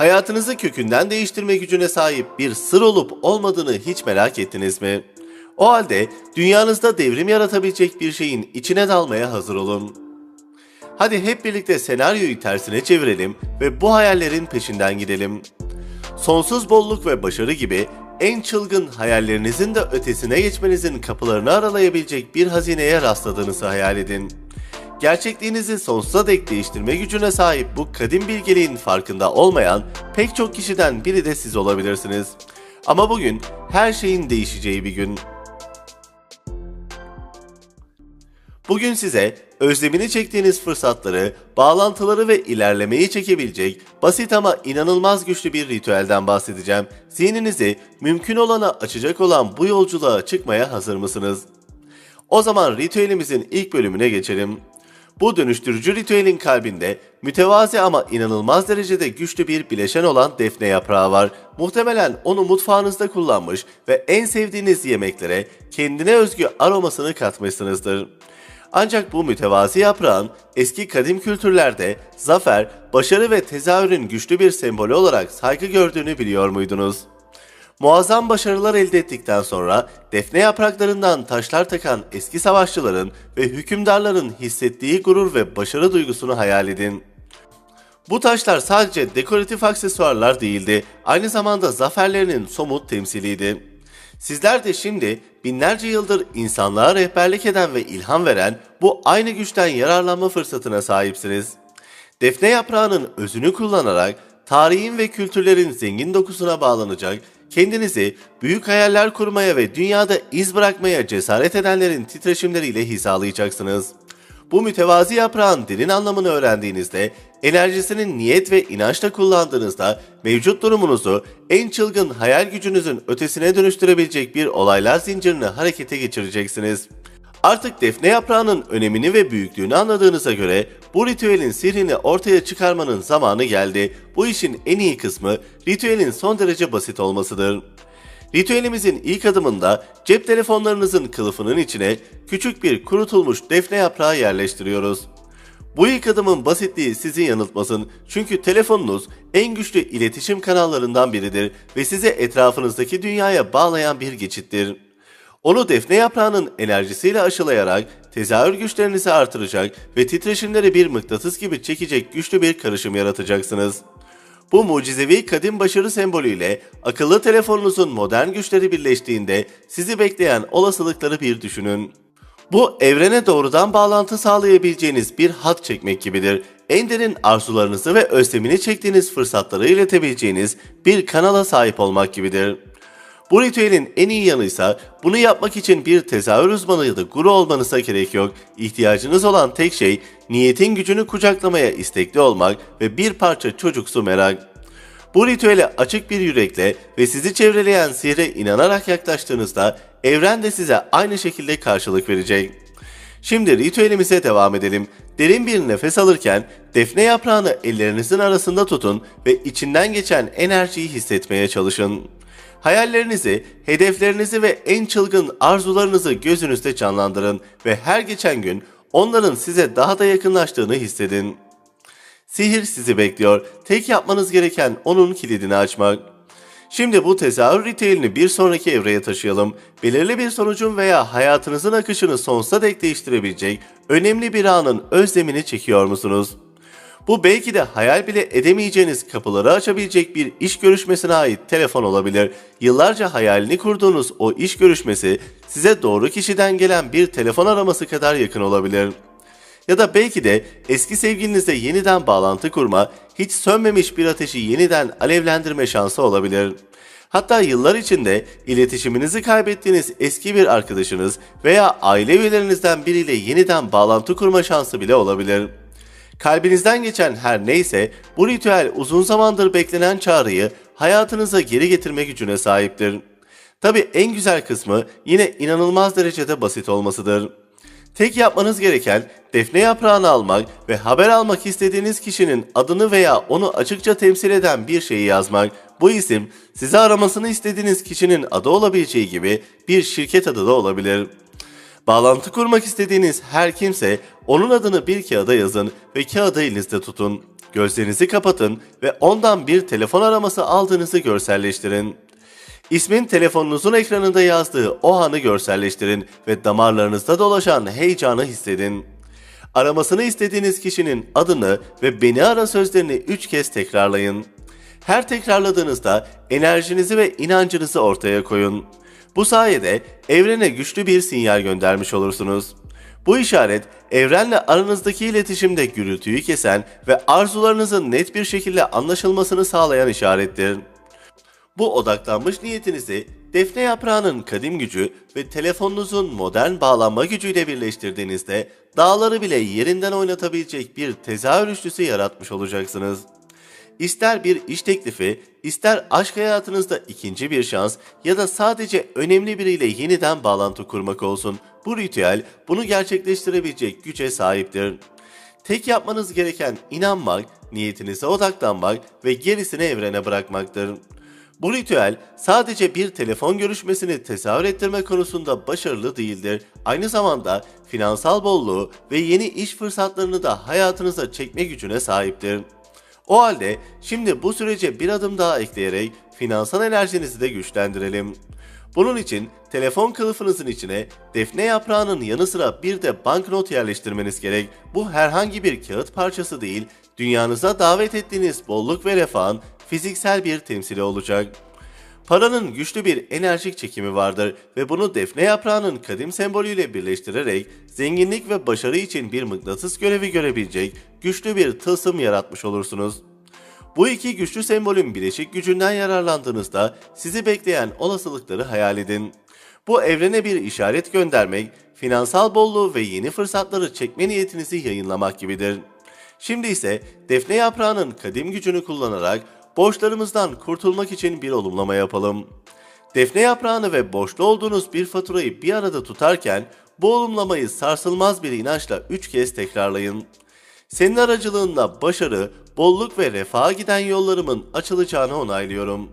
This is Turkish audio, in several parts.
Hayatınızı kökünden değiştirme gücüne sahip bir sır olup olmadığını hiç merak ettiniz mi? O halde dünyanızda devrim yaratabilecek bir şeyin içine dalmaya hazır olun. Hadi hep birlikte senaryoyu tersine çevirelim ve bu hayallerin peşinden gidelim. Sonsuz bolluk ve başarı gibi en çılgın hayallerinizin de ötesine geçmenizin kapılarını aralayabilecek bir hazineye rastladığınızı hayal edin. Gerçekliğinizi sonsuza dek değiştirme gücüne sahip bu kadim bilgeliğin farkında olmayan pek çok kişiden biri de siz olabilirsiniz. Ama bugün her şeyin değişeceği bir gün. Bugün size özlemini çektiğiniz fırsatları, bağlantıları ve ilerlemeyi çekebilecek basit ama inanılmaz güçlü bir ritüelden bahsedeceğim. Zihninizi mümkün olana açacak olan bu yolculuğa çıkmaya hazır mısınız? O zaman ritüelimizin ilk bölümüne geçelim. Bu dönüştürücü ritüelin kalbinde mütevazi ama inanılmaz derecede güçlü bir bileşen olan defne yaprağı var. Muhtemelen onu mutfağınızda kullanmış ve en sevdiğiniz yemeklere kendine özgü aromasını katmışsınızdır. Ancak bu mütevazi yaprağın eski kadim kültürlerde zafer, başarı ve tezahürün güçlü bir sembolü olarak saygı gördüğünü biliyor muydunuz? Muazzam başarılar elde ettikten sonra defne yapraklarından taşlar takan eski savaşçıların ve hükümdarların hissettiği gurur ve başarı duygusunu hayal edin. Bu taşlar sadece dekoratif aksesuarlar değildi, aynı zamanda zaferlerinin somut temsiliydi. Sizler de şimdi binlerce yıldır insanlığa rehberlik eden ve ilham veren bu aynı güçten yararlanma fırsatına sahipsiniz. Defne yaprağının özünü kullanarak tarihin ve kültürlerin zengin dokusuna bağlanacak, kendinizi büyük hayaller kurmaya ve dünyada iz bırakmaya cesaret edenlerin titreşimleriyle hizalayacaksınız. Bu mütevazi yaprağın derin anlamını öğrendiğinizde, enerjisinin niyet ve inançla kullandığınızda mevcut durumunuzu en çılgın hayal gücünüzün ötesine dönüştürebilecek bir olaylar zincirini harekete geçireceksiniz. Artık defne yaprağının önemini ve büyüklüğünü anladığınıza göre bu ritüelin sihrini ortaya çıkarmanın zamanı geldi. Bu işin en iyi kısmı ritüelin son derece basit olmasıdır. Ritüelimizin ilk adımında cep telefonlarınızın kılıfının içine küçük bir kurutulmuş defne yaprağı yerleştiriyoruz. Bu ilk adımın basitliği sizi yanıltmasın çünkü telefonunuz en güçlü iletişim kanallarından biridir ve sizi etrafınızdaki dünyaya bağlayan bir geçittir. Onu defne yaprağının enerjisiyle aşılayarak tezahür güçlerinizi artıracak ve titreşimleri bir mıknatıs gibi çekecek güçlü bir karışım yaratacaksınız. Bu mucizevi kadim başarı sembolüyle akıllı telefonunuzun modern güçleri birleştiğinde sizi bekleyen olasılıkları bir düşünün. Bu evrene doğrudan bağlantı sağlayabileceğiniz bir hat çekmek gibidir. En derin arzularınızı ve özlemini çektiğiniz fırsatları iletebileceğiniz bir kanala sahip olmak gibidir. Bu ritüelin en iyi yanıysa bunu yapmak için bir tezahür uzmanı ya da guru olmanıza gerek yok. İhtiyacınız olan tek şey niyetin gücünü kucaklamaya istekli olmak ve bir parça çocuksu merak. Bu ritüele açık bir yürekle ve sizi çevreleyen sihre inanarak yaklaştığınızda evren de size aynı şekilde karşılık verecek. Şimdi ritüelimize devam edelim. Derin bir nefes alırken defne yaprağını ellerinizin arasında tutun ve içinden geçen enerjiyi hissetmeye çalışın. Hayallerinizi, hedeflerinizi ve en çılgın arzularınızı gözünüzde canlandırın ve her geçen gün onların size daha da yakınlaştığını hissedin. Sihir sizi bekliyor. Tek yapmanız gereken onun kilidini açmak. Şimdi bu tezahür ritüelini bir sonraki evreye taşıyalım. Belirli bir sonucun veya hayatınızın akışını sonsuza dek değiştirebilecek önemli bir anın özlemini çekiyor musunuz? Bu belki de hayal bile edemeyeceğiniz kapıları açabilecek bir iş görüşmesine ait telefon olabilir. Yıllarca hayalini kurduğunuz o iş görüşmesi size doğru kişiden gelen bir telefon araması kadar yakın olabilir. Ya da belki de eski sevgilinizle yeniden bağlantı kurma, hiç sönmemiş bir ateşi yeniden alevlendirme şansı olabilir. Hatta yıllar içinde iletişiminizi kaybettiğiniz eski bir arkadaşınız veya aile üyelerinizden biriyle yeniden bağlantı kurma şansı bile olabilir. Kalbinizden geçen her neyse bu ritüel uzun zamandır beklenen çağrıyı hayatınıza geri getirme gücüne sahiptir. Tabi en güzel kısmı yine inanılmaz derecede basit olmasıdır. Tek yapmanız gereken defne yaprağını almak ve haber almak istediğiniz kişinin adını veya onu açıkça temsil eden bir şeyi yazmak. Bu isim size aramasını istediğiniz kişinin adı olabileceği gibi bir şirket adı da olabilir. Bağlantı kurmak istediğiniz her kimse onun adını bir kağıda yazın ve kağıdı elinizde tutun. Gözlerinizi kapatın ve ondan bir telefon araması aldığınızı görselleştirin. İsmin telefonunuzun ekranında yazdığı o anı görselleştirin ve damarlarınızda dolaşan heyecanı hissedin. Aramasını istediğiniz kişinin adını ve beni ara sözlerini 3 kez tekrarlayın. Her tekrarladığınızda enerjinizi ve inancınızı ortaya koyun. Bu sayede evrene güçlü bir sinyal göndermiş olursunuz. Bu işaret evrenle aranızdaki iletişimde gürültüyü kesen ve arzularınızın net bir şekilde anlaşılmasını sağlayan işarettir. Bu odaklanmış niyetinizi defne yaprağının kadim gücü ve telefonunuzun modern bağlanma gücüyle birleştirdiğinizde dağları bile yerinden oynatabilecek bir tezahür üçlüsü yaratmış olacaksınız. İster bir iş teklifi, ister aşk hayatınızda ikinci bir şans ya da sadece önemli biriyle yeniden bağlantı kurmak olsun. Bu ritüel bunu gerçekleştirebilecek güce sahiptir. Tek yapmanız gereken inanmak, niyetinize odaklanmak ve gerisini evrene bırakmaktır. Bu ritüel sadece bir telefon görüşmesini tezahür ettirme konusunda başarılı değildir. Aynı zamanda finansal bolluğu ve yeni iş fırsatlarını da hayatınıza çekme gücüne sahiptir. O halde şimdi bu sürece bir adım daha ekleyerek finansal enerjinizi de güçlendirelim. Bunun için telefon kılıfınızın içine defne yaprağının yanı sıra bir de banknot yerleştirmeniz gerek. Bu herhangi bir kağıt parçası değil, dünyanıza davet ettiğiniz bolluk ve refahın fiziksel bir temsili olacak. Paranın güçlü bir enerjik çekimi vardır ve bunu defne yaprağının kadim sembolüyle birleştirerek zenginlik ve başarı için bir mıknatıs görevi görebilecek güçlü bir tılsım yaratmış olursunuz. Bu iki güçlü sembolün bileşik gücünden yararlandığınızda sizi bekleyen olasılıkları hayal edin. Bu evrene bir işaret göndermek, finansal bolluğu ve yeni fırsatları çekme niyetinizi yayınlamak gibidir. Şimdi ise defne yaprağının kadim gücünü kullanarak borçlarımızdan kurtulmak için bir olumlama yapalım. Defne yaprağını ve borçlu olduğunuz bir faturayı bir arada tutarken bu olumlamayı sarsılmaz bir inançla üç kez tekrarlayın. Senin aracılığında başarı, bolluk ve refaha giden yollarımın açılacağını onaylıyorum.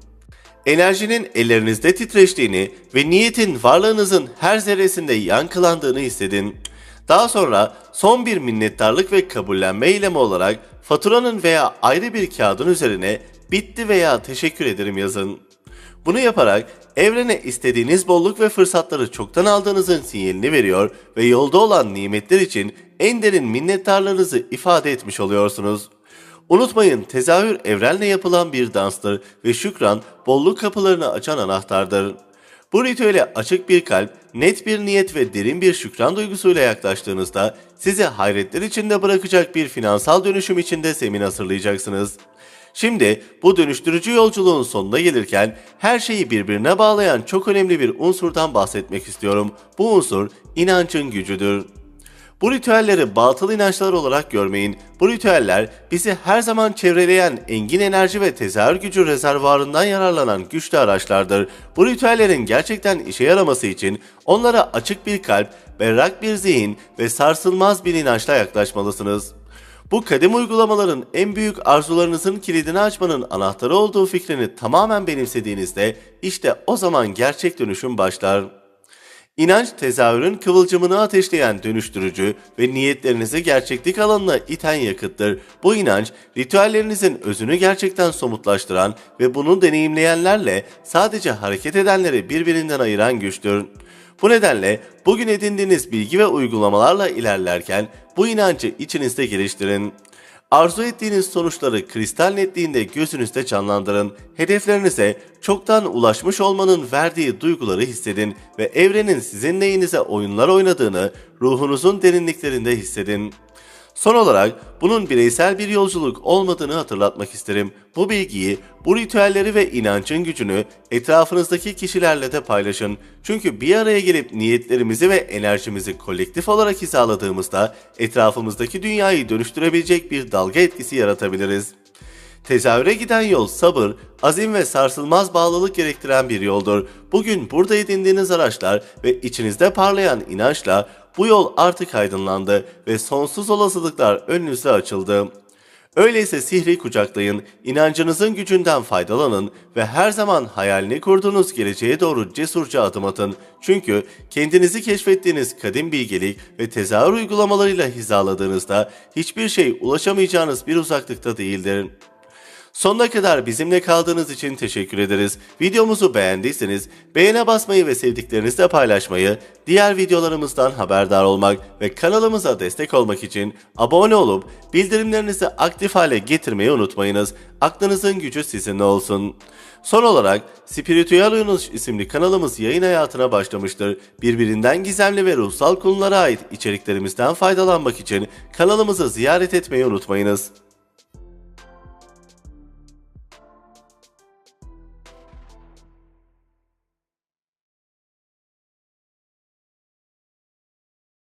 Enerjinin ellerinizde titreştiğini ve niyetin varlığınızın her zerresinde yankılandığını hissedin. Daha sonra son bir minnettarlık ve kabullenme eylemi olarak faturanın veya ayrı bir kağıdın üzerine bitti veya teşekkür ederim yazın. Bunu yaparak evrene istediğiniz bolluk ve fırsatları çoktan aldığınızın sinyalini veriyor ve yolda olan nimetler için en derin minnettarlığınızı ifade etmiş oluyorsunuz. Unutmayın tezahür evrenle yapılan bir danstır ve şükran bolluk kapılarını açan anahtardır. Bu ritüele açık bir kalp, net bir niyet ve derin bir şükran duygusuyla yaklaştığınızda sizi hayretler içinde bırakacak bir finansal dönüşüm içinde zemin hazırlayacaksınız. Şimdi bu dönüştürücü yolculuğun sonuna gelirken her şeyi birbirine bağlayan çok önemli bir unsurdan bahsetmek istiyorum. Bu unsur inancın gücüdür. Bu ritüelleri batıl inançlar olarak görmeyin. Bu ritüeller bizi her zaman çevreleyen engin enerji ve tezahür gücü rezervuarından yararlanan güçlü araçlardır. Bu ritüellerin gerçekten işe yaraması için onlara açık bir kalp, berrak bir zihin ve sarsılmaz bir inançla yaklaşmalısınız. Bu kadim uygulamaların en büyük arzularınızın kilidini açmanın anahtarı olduğu fikrini tamamen benimsediğinizde işte o zaman gerçek dönüşüm başlar. İnanç tezahürün kıvılcımını ateşleyen dönüştürücü ve niyetlerinizi gerçeklik alanına iten yakıttır. Bu inanç ritüellerinizin özünü gerçekten somutlaştıran ve bunu deneyimleyenlerle sadece hareket edenleri birbirinden ayıran güçtür. Bu nedenle bugün edindiğiniz bilgi ve uygulamalarla ilerlerken bu inancı içinizde geliştirin. Arzu ettiğiniz sonuçları kristal netliğinde gözünüzde canlandırın. Hedeflerinize çoktan ulaşmış olmanın verdiği duyguları hissedin ve evrenin sizin neyinize oyunlar oynadığını ruhunuzun derinliklerinde hissedin. Son olarak bunun bireysel bir yolculuk olmadığını hatırlatmak isterim. Bu bilgiyi, bu ritüelleri ve inancın gücünü etrafınızdaki kişilerle de paylaşın. Çünkü bir araya gelip niyetlerimizi ve enerjimizi kolektif olarak hizaladığımızda etrafımızdaki dünyayı dönüştürebilecek bir dalga etkisi yaratabiliriz. Tezahüre giden yol sabır, azim ve sarsılmaz bağlılık gerektiren bir yoldur. Bugün burada edindiğiniz araçlar ve içinizde parlayan inançla bu yol artık aydınlandı ve sonsuz olasılıklar önünüze açıldı. Öyleyse sihri kucaklayın, inancınızın gücünden faydalanın ve her zaman hayalini kurduğunuz geleceğe doğru cesurca adım atın. Çünkü kendinizi keşfettiğiniz kadim bilgelik ve tezahür uygulamalarıyla hizaladığınızda hiçbir şey ulaşamayacağınız bir uzaklıkta değildir. Sonuna kadar bizimle kaldığınız için teşekkür ederiz. Videomuzu beğendiyseniz beğene basmayı ve sevdiklerinizle paylaşmayı, diğer videolarımızdan haberdar olmak ve kanalımıza destek olmak için abone olup bildirimlerinizi aktif hale getirmeyi unutmayınız. Aklınızın gücü sizinle olsun. Son olarak Spiritüel Uyanış isimli kanalımız yayın hayatına başlamıştır. Birbirinden gizemli ve ruhsal konulara ait içeriklerimizden faydalanmak için kanalımızı ziyaret etmeyi unutmayınız.